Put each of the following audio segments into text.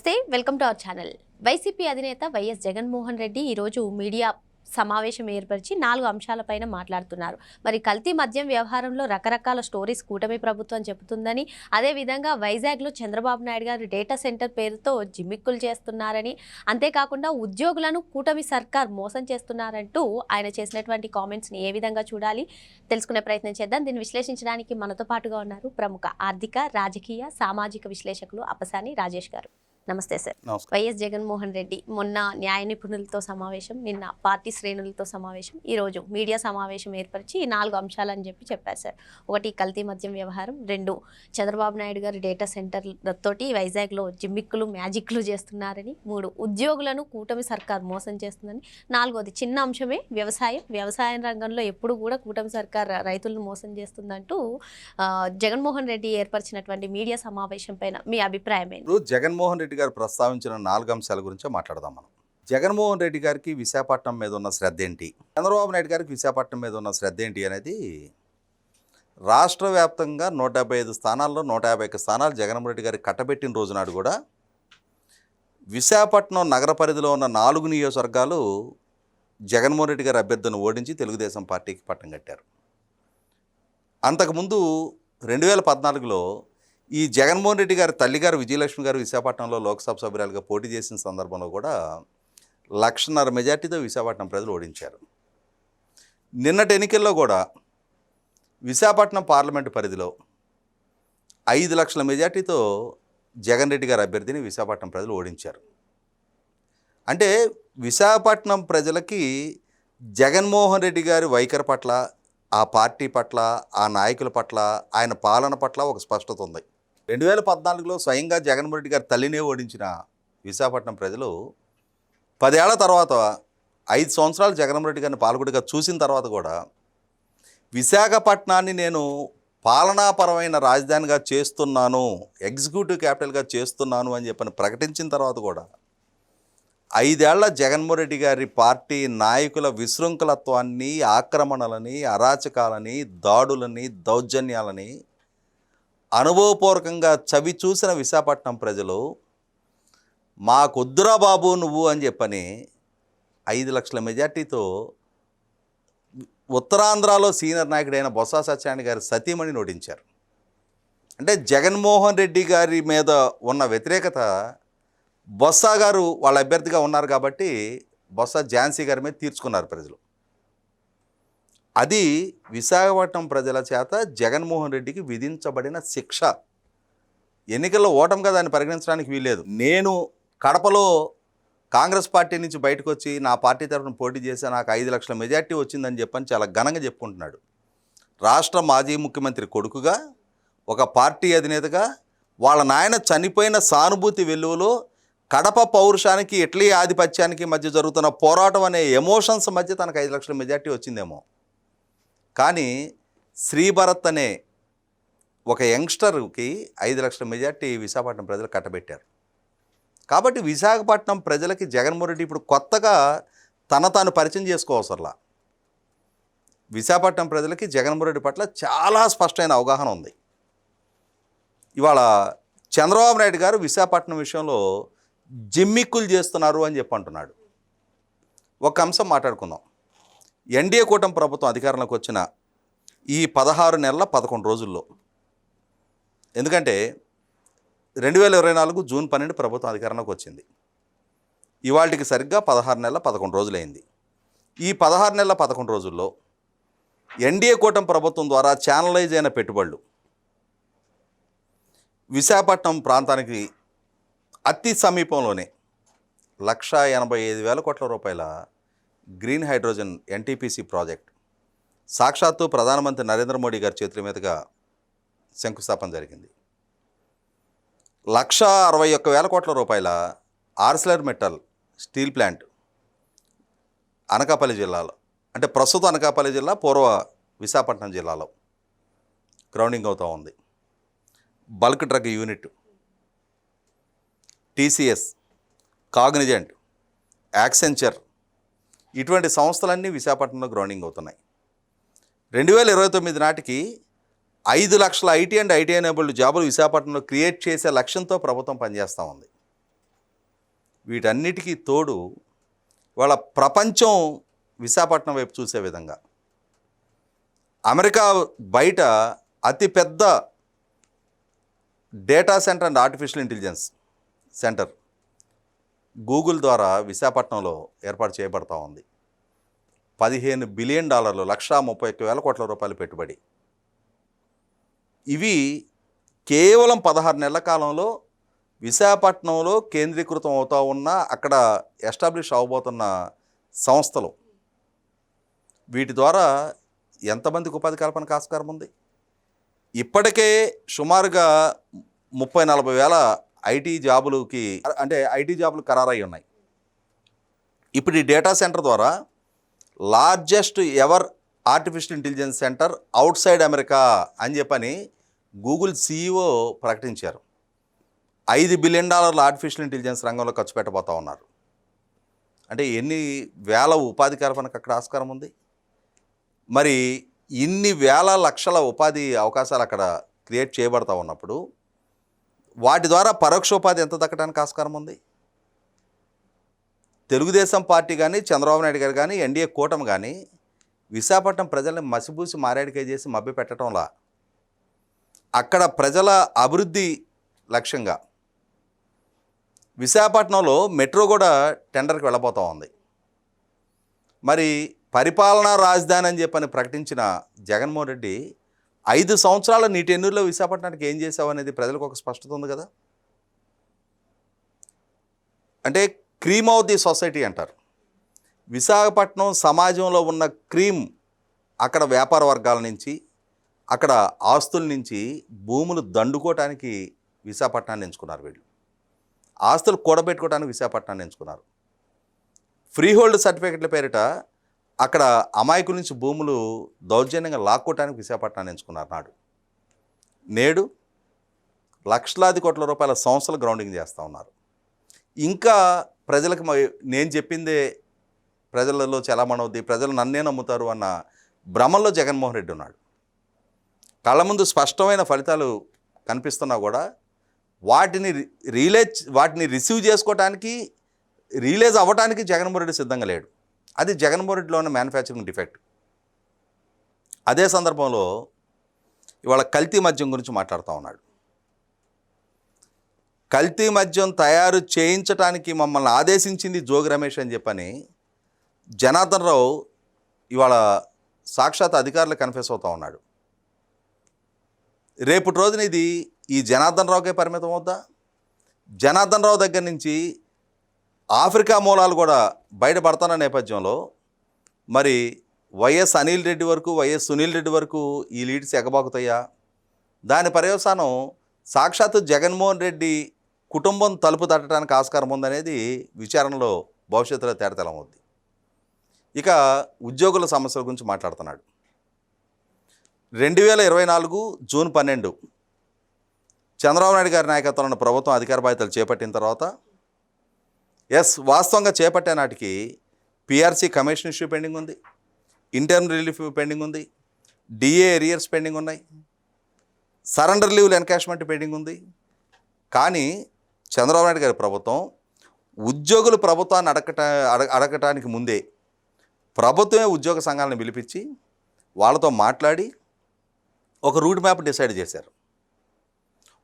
నమస్తే welcome to our channel. YCP అధినేత YS Jaganmohan Reddy ఈరోజు మీడియా సమావేశం ఏర్పరిచి నాలుగు అంశాలపైన మాట్లాడుతున్నారు. మరి కల్తీ మద్యం వ్యవహారంలో రకరకాల స్టోరీస్ కూటమి ప్రభుత్వం చెబుతుందని అదేవిధంగా వైజాగ్లో చంద్రబాబు నాయుడు గారు డేటా సెంటర్ పేరుతో జిమ్మిక్కులు చేస్తున్నారని అంతేకాకుండా ఉద్యోగులను కూటమి సర్కార్ మోసం చేస్తున్నారంటూ ఆయన చేసినటువంటి కామెంట్స్ని ఏ విధంగా చూడాలి తెలుసుకునే ప్రయత్నం చేద్దాం. దీన్ని విశ్లేషించడానికి మనతో పాటుగా ఉన్నారు ప్రముఖ ఆర్థిక రాజకీయ సామాజిక విశ్లేషకులు అపసాని రాజేష్ గారు. నమస్తే సార్. వైఎస్ జగన్మోహన్ రెడ్డి మొన్న న్యాయ నిపుణులతో సమావేశం నిన్న పార్టీ శ్రేణులతో సమావేశం ఈరోజు మీడియా సమావేశం ఏర్పరిచి ఈ నాలుగు అంశాలని చెప్పి చెప్పారు సార్. ఒకటి కల్తీ మద్యం వ్యవహారం రెండు చంద్రబాబు నాయుడు గారు డేటా సెంటర్ తోటి వైజాగ్లో జిమ్మిక్కులు మ్యాజిక్లు చేస్తున్నారని మూడు ఉద్యోగులను కూటమి సర్కార్ మోసం చేస్తుందని నాలుగోది చిన్న అంశమే వ్యవసాయం వ్యవసాయ రంగంలో ఎప్పుడు కూడా కూటమి సర్కార్ రైతులను మోసం చేస్తుందంటూ జగన్మోహన్ రెడ్డి ఏర్పరిచినటువంటి మీడియా సమావేశం పైన మీ అభిప్రాయం జగన్మోహన్ రెడ్డి గారు ప్రస్తావించిన నాలుగు అంశాల గురించే మాట్లాడదాం మనం. జగన్మోహన్ రెడ్డి గారికి విశాఖపట్నం మీద ఉన్న శ్రద్ధ ఏంటి చంద్రబాబు నాయుడు గారికి విశాఖపట్నం మీద ఉన్న శ్రద్ధ ఏంటి అనేది రాష్ట్ర వ్యాప్తంగా నూట డెబ్బై ఐదు స్థానాల్లో నూట యాభై ఒక్క స్థానాలు జగన్మోహన్ రెడ్డి గారికి కట్టబెట్టిన రోజు నాడు కూడా విశాఖపట్నం నగర పరిధిలో ఉన్న నాలుగు నియోజకవర్గాలు జగన్మోహన్ రెడ్డి గారి అభ్యర్థిని ఓడించి తెలుగుదేశం పార్టీకి పట్టం కట్టారు. అంతకుముందు రెండు వేల పద్నాలుగులో ఈ జగన్మోహన్ రెడ్డి గారి తల్లిగారు విజయలక్ష్మి గారు విశాఖపట్నంలో లోక్సభ సభ్యురాలుగా పోటీ చేసిన సందర్భంలో కూడా లక్షన్నర మెజార్టీతో విశాఖపట్నం ప్రజలు ఓడించారు. నిన్నటి ఎన్నికల్లో కూడా విశాఖపట్నం పార్లమెంటు పరిధిలో ఐదు లక్షల మెజార్టీతో జగన్ రెడ్డి గారి అభ్యర్థిని విశాఖపట్నం ప్రజలు ఓడించారు. అంటే విశాఖపట్నం ప్రజలకి జగన్మోహన్ రెడ్డి గారి వైఖరి పట్ల ఆ పార్టీ పట్ల ఆ నాయకుల పట్ల ఆయన పాలన పట్ల ఒక స్పష్టత ఉంది. రెండు వేల పద్నాలుగులో స్వయంగా జగన్మోహన్ రెడ్డి గారి తల్లినే ఓడించిన విశాఖపట్నం ప్రజలు పదేళ్ళ తర్వాత ఐదు సంవత్సరాలు జగన్మోహన్ రెడ్డి గారిని పాల్గొడిగా చూసిన తర్వాత కూడా విశాఖపట్నాన్ని నేను పాలనాపరమైన రాజధానిగా చేస్తున్నాను ఎగ్జిక్యూటివ్ క్యాపిటల్గా చేస్తున్నాను అని చెప్పని ప్రకటించిన తర్వాత కూడా ఐదేళ్ళ జగన్మోహన్ రెడ్డి గారి పార్టీ నాయకుల విశృంఖలత్వాన్ని ఆక్రమణలని అరాచకాలని దాడులని దౌర్జన్యాలని అనుభవపూర్వకంగా చవి చూసిన విశాఖపట్నం ప్రజలు మాకొద్దురా బాబు నువ్వు అని చెప్పని ఐదు లక్షల మెజార్టీతో ఉత్తరాంధ్రలో సీనియర్ నాయకుడైన బొత్స సత్యనారాయణ గారి సతీమణి నోటించారు అంటే జగన్మోహన్ రెడ్డి గారి మీద ఉన్న వ్యతిరేకత బొత్స గారు వాళ్ళ అభ్యర్థిగా ఉన్నారు కాబట్టి బొత్స ఝాన్సీ గారి మీద తీర్చుకున్నారు ప్రజలు. అది విశాఖపట్నం ప్రజల చేత జగన్మోహన్ రెడ్డికి విధించబడిన శిక్ష. ఎన్నికల్లో ఓటమిగా దాన్ని పరిగణించడానికి వీల్లేదు. నేను కడపలో కాంగ్రెస్ పార్టీ నుంచి బయటకు వచ్చి నా పార్టీ తరఫున పోటీ చేసి నాకు ఐదు లక్షల మెజార్టీ వచ్చిందని చెప్పని చాలా ఘనంగా చెప్పుకుంటున్నాడు. రాష్ట్ర మాజీ ముఖ్యమంత్రి కొడుకుగా ఒక పార్టీ అధినేతగా వాళ్ళ నాయన చనిపోయిన సానుభూతి వెలువలో కడప పౌరుషానికి ఇటలీ ఆధిపత్యానికి మధ్య జరుగుతున్న పోరాటం అనే ఎమోషన్స్ మధ్య తనకు ఐదు లక్షల మెజార్టీ వచ్చిందేమో. కానీ శ్రీభరత్ అనే ఒక యంగ్స్టర్కి ఐదు లక్షల మెజార్టీ విశాఖపట్నం ప్రజలు కట్టబెట్టారు. కాబట్టి విశాఖపట్నం ప్రజలకి జగన్మోహన్ రెడ్డి ఇప్పుడు కొత్తగా తన తాను పరిచయం చేసుకోవసరలా. విశాఖపట్నం ప్రజలకి జగన్మోహన్ రెడ్డి పట్ల చాలా స్పష్టమైన అవగాహన ఉంది. ఇవాళ చంద్రబాబు నాయుడు గారు విశాఖపట్నం విషయంలో జిమ్మిక్కులు చేస్తున్నారు అని చెప్పి అంటున్నాడు ఒక అంశం మాట్లాడుకుందాం. ఎన్డీఏ కూటమి ప్రభుత్వం అధికారంలోకి వచ్చిన ఈ పదహారు నెలల పదకొండు రోజుల్లో. ఎందుకంటే రెండు వేల ఇరవై నాలుగు జూన్ పన్నెండు ప్రభుత్వం అధికారంలోకి వచ్చింది. ఇవాళకి సరిగ్గా పదహారు నెలల పదకొండు రోజులైంది. ఈ పదహారు నెలల పదకొండు రోజుల్లో ఎన్డీఏ కూటమి ప్రభుత్వం ద్వారా ఛానలైజ్ అయిన పెట్టుబడులు విశాఖపట్నం ప్రాంతానికి అతి సమీపంలోనే లక్ష ఎనభై ఐదు వేల కోట్ల రూపాయల గ్రీన్ హైడ్రోజన్ ఎన్టీపీసీ ప్రాజెక్ట్. సాక్షాత్తు ప్రధానమంత్రి నరేంద్ర మోడీ గారి చేతుల మీదుగా శంకుస్థాపన జరిగింది. లక్ష అరవై ఒక్క వేల కోట్ల రూపాయల Arcelor Mittal steel plant Anakapalli జిల్లాలో అంటే ప్రస్తుత అనకాపల్లి జిల్లా పూర్వ విశాఖపట్నం జిల్లాలో గ్రౌండింగ్ అవుతూ ఉంది. Bulk drug unit TCS Cognizant Accenture ఇటువంటి సంస్థలన్నీ విశాఖపట్నంలో గ్రౌండింగ్ అవుతున్నాయి. రెండు వేల ఇరవై తొమ్మిది నాటికి ఐదు లక్షల ఐటీ అండ్ ఐటీ ఎనేబుల్డ్ జాబులు విశాఖపట్నంలో క్రియేట్ చేసే లక్ష్యంతో ప్రభుత్వం పనిచేస్తూ ఉంది. వీటన్నిటికీ తోడు వాళ్ళ ప్రపంచం విశాఖపట్నం వైపు చూసే విధంగా అమెరికా బయట అతిపెద్ద data centre and artificial intelligence centre Google ద్వారా విశాఖపట్నంలో ఏర్పాటు చేయబడతా ఉంది. పదిహేను బిలియన్ డాలర్లు లక్షా ముప్పై ఒక్క వేల కోట్ల రూపాయలు పెట్టుబడి. ఇవి కేవలం పదహారు నెలల కాలంలో విశాఖపట్నంలో కేంద్రీకృతం అవుతూ ఉన్న అక్కడ ఎస్టాబ్లిష్ అవబోతున్న సంస్థలు. వీటి ద్వారా ఎంతమందికి ఉపాధి కల్పనకు ఆస్కారం ఉంది? ఇప్పటికే సుమారుగా ముప్పై నలభై వేల ఐటీ జాబులకి అంటే ఐటీ జాబులు ఖరారై ఉన్నాయి. ఇప్పుడు ఈ డేటా సెంటర్ ద్వారా largest ever artificial intelligence centre outside America అని చెప్పని గూగుల్ సీఈఓ ప్రకటించారు. ఐదు బిలియన్ డాలర్ల ఆర్టిఫిషియల్ ఇంటెలిజెన్స్ రంగంలో ఖర్చు పెట్టబోతా ఉన్నారు. అంటే ఎన్ని వేల ఉపాధి కల్పనకు అక్కడ ఆస్కారం ఉంది? మరి ఇన్ని వేల లక్షల ఉపాధి అవకాశాలు అక్కడ క్రియేట్ చేయబడతా ఉన్నప్పుడు వాటి ద్వారా పరోక్షోపాధి ఎంత దక్కడానికి ఆస్కారం ఉంది? తెలుగుదేశం పార్టీ కానీ చంద్రబాబు నాయుడు గారు కానీ ఎన్డీఏ కూటమి కానీ విశాఖపట్నం ప్రజల్ని మసిబూసి మారేడికే చేసి మభ్య పెట్టడంలా అక్కడ ప్రజల అభివృద్ధి లక్ష్యంగా విశాఖపట్నంలో మెట్రో కూడా టెండర్కి వెళ్ళబోతూ ఉంది. మరి పరిపాలనా రాజధాని అని చెప్పని ప్రకటించిన జగన్మోహన్ రెడ్డి ఐదు సంవత్సరాల నీ టెన్యూర్లో విశాఖపట్నానికి ఏం చేసావు అనేది ప్రజలకు ఒక స్పష్టత ఉంది కదా? అంటే క్రీమ్ ఆఫ్ ది సొసైటీ అంటారు. విశాఖపట్నం సమాజంలో ఉన్న క్రీమ్ అక్కడ వ్యాపార వర్గాల నుంచి అక్కడ ఆస్తుల నుంచి భూములు దండుకోవటానికి విశాఖపట్నాన్ని ఎంచుకున్నారు వీళ్ళు. ఆస్తులు కూడబెట్టుకోవడానికి విశాఖపట్నాన్ని ఎంచుకున్నారు. ఫ్రీ హోల్డ్ సర్టిఫికెట్ల పేరిట అక్కడ అమాయకుల నుంచి భూములు దౌర్జన్యంగా లాక్కోవటానికి విశాఖపట్నాన్ని ఎంచుకున్నారు నాడు. నేడు లక్షలాది కోట్ల రూపాయల సంస్థలు గ్రౌండింగ్ చేస్తూ ఉన్నారు. ఇంకా ప్రజలకు నేను చెప్పిందే ప్రజలలో చలామణవుద్ది ప్రజలు నన్నే నమ్ముతారు అన్న భ్రమంలో జగన్మోహన్ రెడ్డి ఉన్నాడు. కళ్ళ ముందు స్పష్టమైన ఫలితాలు కనిపిస్తున్నా కూడా వాటిని రీలేజ్ వాటిని రిసీవ్ చేసుకోవటానికి రియలైజ్ అవ్వటానికి జగన్మోహన్ రెడ్డి సిద్ధంగా లేడు. అది జగన్మోహన్ రెడ్డిలో ఉన్న మ్యానుఫ్యాక్చరింగ్ డిఫెక్ట్ అదే సందర్భంలో ఇవాళ కల్తీ మద్యం గురించి మాట్లాడుతూ ఉన్నాడు. కల్తీ మద్యం తయారు చేయించటానికి మమ్మల్ని ఆదేశించింది జోగి రమేష్ అని చెప్పని జనార్దన్ రావు ఇవాళ సాక్షాత్ అధికారులు కన్ఫెస్ అవుతూ ఉన్నాడు. రేపటి రోజున ఇది ఈ జనార్దన్ రావుకే పరిమితం అవుద్దా? జనార్దన్ రావు దగ్గర నుంచి ఆఫ్రికా మూలాలు కూడా బయటపడుతున్న నేపథ్యంలో మరి వైఎస్ అనిల్ రెడ్డి వరకు వైఎస్ సునీల్ రెడ్డి వరకు ఈ లీడ్స్ ఎగబాకుతాయా? దాని పర్యవసానం సాక్షాత్తు జగన్మోహన్ రెడ్డి కుటుంబం తలుపు తట్టడానికి ఆస్కారం ఉందనేది విచారణలో భవిష్యత్తులో తేటతెలమవుద్ది. ఇక ఉద్యోగుల సమస్యల గురించి మాట్లాడుతున్నాడు. రెండు వేల ఇరవై నాలుగు జూన్ పన్నెండు చంద్రబాబు నాయుడు గారి నాయకత్వంలో ప్రభుత్వం అధికార బాధ్యతలు చేపట్టిన తర్వాత ఎస్ వాస్తవంగా చేపట్టే నాటికి పిఆర్సీ కమిషన్ ఇష్యూ పెండింగ్ ఉంది. ఇంటర్న్ రిలీఫ్ పెండింగ్ ఉంది. డిఏ ఎరియర్స్ పెండింగ్ ఉన్నాయి. సరెండర్ లీవ్లు ఎన్కాష్మెంట్ పెండింగ్ ఉంది. కానీ చంద్రబాబు నాయుడు గారి ప్రభుత్వం ఉద్యోగులు ప్రభుత్వాన్ని అడగట అడగటానికి ముందే ప్రభుత్వమే ఉద్యోగ సంఘాలను పిలిపించి వాళ్ళతో మాట్లాడి ఒక రూట్ మ్యాప్ డిసైడ్ చేశారు.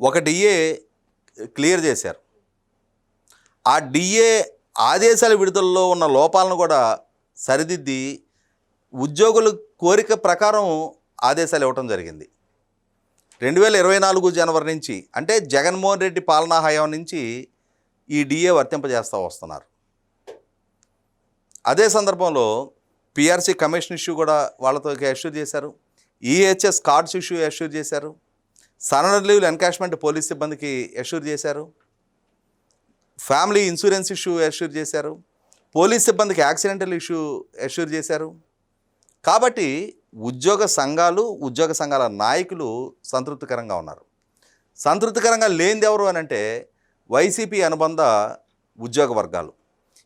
ఒక డిఏ క్లియర్ చేశారు. ఆ డిఏ ఆదేశాల విడుదలలో ఉన్న లోపాలను కూడా సరిదిద్ది ఉద్యోగుల కోరిక ప్రకారం ఆదేశాలు ఇవ్వటం జరిగింది. రెండు వేల ఇరవై నాలుగు జనవరి నుంచి అంటే జగన్మోహన్ రెడ్డి పాలనా హయాం నుంచి ఈ డిఏ వర్తింపజేస్తూ వస్తున్నారు. అదే సందర్భంలో పిఆర్సీ కమిషన్ ఇష్యూ కూడా వాళ్ళతో ఎష్యూర్ చేశారు. ఈహెచ్ఎస్ కార్డ్స్ ఇష్యూ ఎష్యూర్ చేశారు. సరెండర్ లీవ్లు ఎన్కాష్మెంట్ పోలీస్ సిబ్బందికి ఎష్యూర్ చేశారు. ఫ్యామిలీ ఇన్సూరెన్స్ ఇష్యూ ఎష్యూర్ చేశారు. పోలీస్ సిబ్బందికి యాక్సిడెంటల్ ఇష్యూ ఎష్యూర్ చేశారు. కాబట్టి ఉద్యోగ సంఘాలు ఉద్యోగ సంఘాల నాయకులు సంతృప్తికరంగా ఉన్నారు. సంతృప్తికరంగా లేనిది ఎవరు అని అంటే వైసీపీ అనుబంధ ఉద్యోగ వర్గాలు.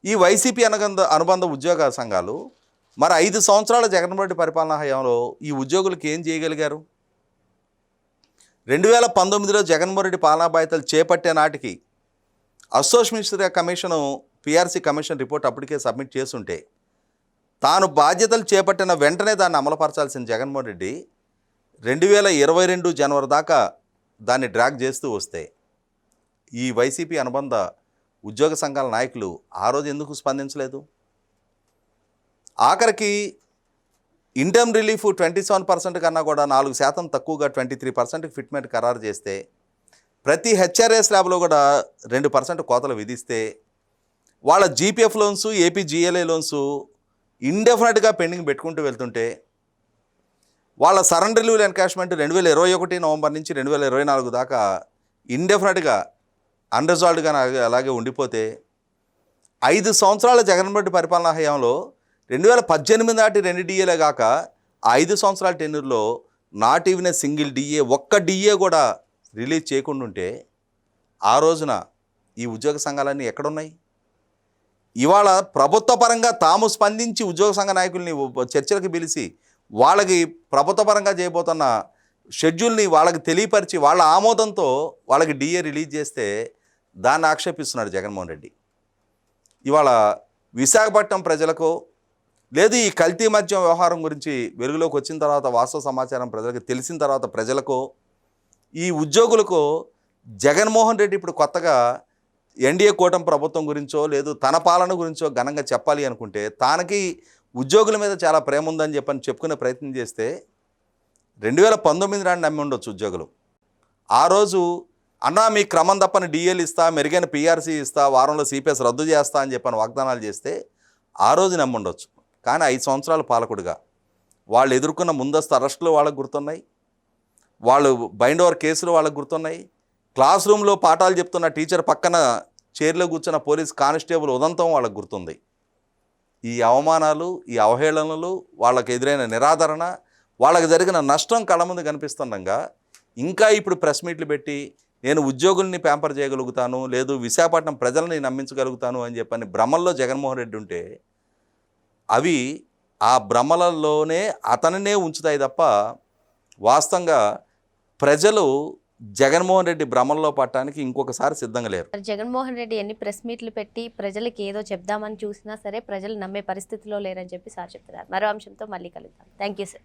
ఈ వైసీపీ అనుబంధ అనుబంధ ఉద్యోగ సంఘాలు మరి ఐదు సంవత్సరాల జగన్మోహన్ రెడ్డి పరిపాలనా హయాంలో ఈ ఉద్యోగులకు ఏం చేయగలిగారు? రెండు వేల పంతొమ్మిదిలో జగన్మోహన్ రెడ్డి పాలనా బాధ్యతలు చేపట్టే నాటికి association commission PRC commission report అప్పటికే సబ్మిట్ చేసుంటే తాను బాధ్యతలు చేపట్టిన వెంటనే దాన్ని అమలుపరచాల్సిన జగన్మోహన్ రెడ్డి. రెండు వేల ఇరవై రెండు జనవరి దాకా దాన్ని డ్రాగ్ చేస్తూ వస్తే ఈ వైసీపీ అనుబంధ ఉద్యోగ సంఘాల నాయకులు ఆ రోజు ఎందుకు స్పందించలేదు? ఆఖరికి interim relief twenty seven percent కన్నా కూడా నాలుగు శాతం తక్కువగా ట్వంటీ త్రీ పర్సెంట్కి ఫిట్మెంట్ ఖరారు చేస్తే ప్రతి హెచ్ఆర్ఏ స్లాబ్లో కూడా రెండు పర్సెంట్ కోతలు విధిస్తే వాళ్ళ GPF loans AP GLA loans ఇండెఫినెట్గా pending పెట్టుకుంటూ వెళ్తుంటే వాళ్ళ సరెండర్ లీవ్ ఎన్కాష్మెంట్ రెండు వేల ఇరవై ఒకటి నవంబర్ నుంచి రెండు వేల ఇరవై నాలుగు దాకా ఇండెఫినెట్గా అన్రిజాల్వ్డ్గా అలాగే ఉండిపోతే ఐదు సంవత్సరాల జగన్ రెడ్డి పరిపాలనా హయాంలో రెండు వేల పద్దెనిమిది నాటి రెండు డిఏలే కాక ఐదు సంవత్సరాల టెన్యూర్లో not even a single DA ఒక్క డిఏ కూడా రిలీజ్ చేయకుండా ఉంటే ఆ రోజున ఈ ఉద్యోగ సంఘాలన్నీ ఎక్కడున్నాయి? ఇవాళ ప్రభుత్వ పరంగా తాము స్పందించి ఉద్యోగ సంఘ నాయకుల్ని చర్చలకు పిలిచి వాళ్ళకి ప్రభుత్వ పరంగా చేయబోతున్న షెడ్యూల్ని వాళ్ళకి తెలియపరిచి వాళ్ళ ఆమోదంతో వాళ్ళకి డిఏ రిలీజ్ చేస్తే దాన్ని ఆక్షేపిస్తున్నాడు జగన్మోహన్ రెడ్డి. ఇవాళ విశాఖపట్నం ప్రజలకు లేదు ఈ కల్తీ మద్యం వ్యవహారం గురించి వెలుగులోకి వచ్చిన తర్వాత వాస్తవ సమాచారం ప్రజలకు తెలిసిన తర్వాత ప్రజలకు ఈ ఉద్యోగులకు జగన్మోహన్ రెడ్డి ఇప్పుడు కొత్తగా ఎన్డీఏ కూటమి ప్రభుత్వం గురించో లేదు తన పాలన గురించో ఘనంగా చెప్పాలి అనుకుంటే తనకి ఉద్యోగుల మీద చాలా ప్రేమ ఉందని చెప్పని చెప్పుకునే ప్రయత్నం చేస్తే రెండు వేల పంతొమ్మిది నాడు నమ్మి ఉండొచ్చు ఉద్యోగులు. ఆ రోజు అన్నా మీ క్రమం తప్పని డిఎల్ ఇస్తా మెరుగైన పీఆర్సీ ఇస్తా వారంలో సిపిఎస్ రద్దు చేస్తా అని చెప్పని వాగ్దానాలు చేస్తే ఆ రోజు నమ్మి ఉండొచ్చు. కానీ ఐదు సంవత్సరాలు పాలకుడుగా. వాళ్ళు ఎదుర్కొన్న ముందస్తు అరెస్టులు వాళ్ళకు గుర్తున్నాయి. వాళ్ళు బైండ్ ఓవర్ కేసులు వాళ్ళకు గుర్తున్నాయి. క్లాస్ రూమ్లో పాఠాలు చెప్తున్న టీచర్ పక్కన చైర్లో కూర్చున్న పోలీస్ కానిస్టేబుల్ ఉదంతం వాళ్ళకు గుర్తుంది. ఈ అవమానాలు ఈ అవహేళనలు వాళ్ళకి ఎదురైన నిరాదరణ వాళ్ళకి జరిగిన నష్టం కళ్ళ ముందు కనిపిస్తుండగా ఇంకా ఇప్పుడు ప్రెస్ మీట్లు పెట్టి నేను ఉద్యోగుల్ని ప్యాంపర్ చేయగలుగుతాను లేదు విశాఖపట్నం ప్రజల్ని నమ్మించగలుగుతాను అని చెప్పని భ్రమల్లో జగన్మోహన్ రెడ్డి ఉంటే అవి ఆ భ్రమలలోనే అతనినే ఉంచుతాయి తప్ప వాస్తవంగా ప్రజలు జగన్మోహన్ రెడ్డి భ్రమంలో పట్టడానికి ఇంకొకసారి సిద్ధంగా లేరు. జగన్మోహన్ రెడ్డి ఎన్ని ప్రెస్ మీట్లు పెట్టి ప్రజలకి ఏదో చెప్దామని చూసినా సరే ప్రజలు నమ్మే పరిస్థితిలో లేరని చెప్పి సార్ చెప్తున్నారు. మరో అంశంతో మళ్ళీ కలుద్దాం. Thank you sir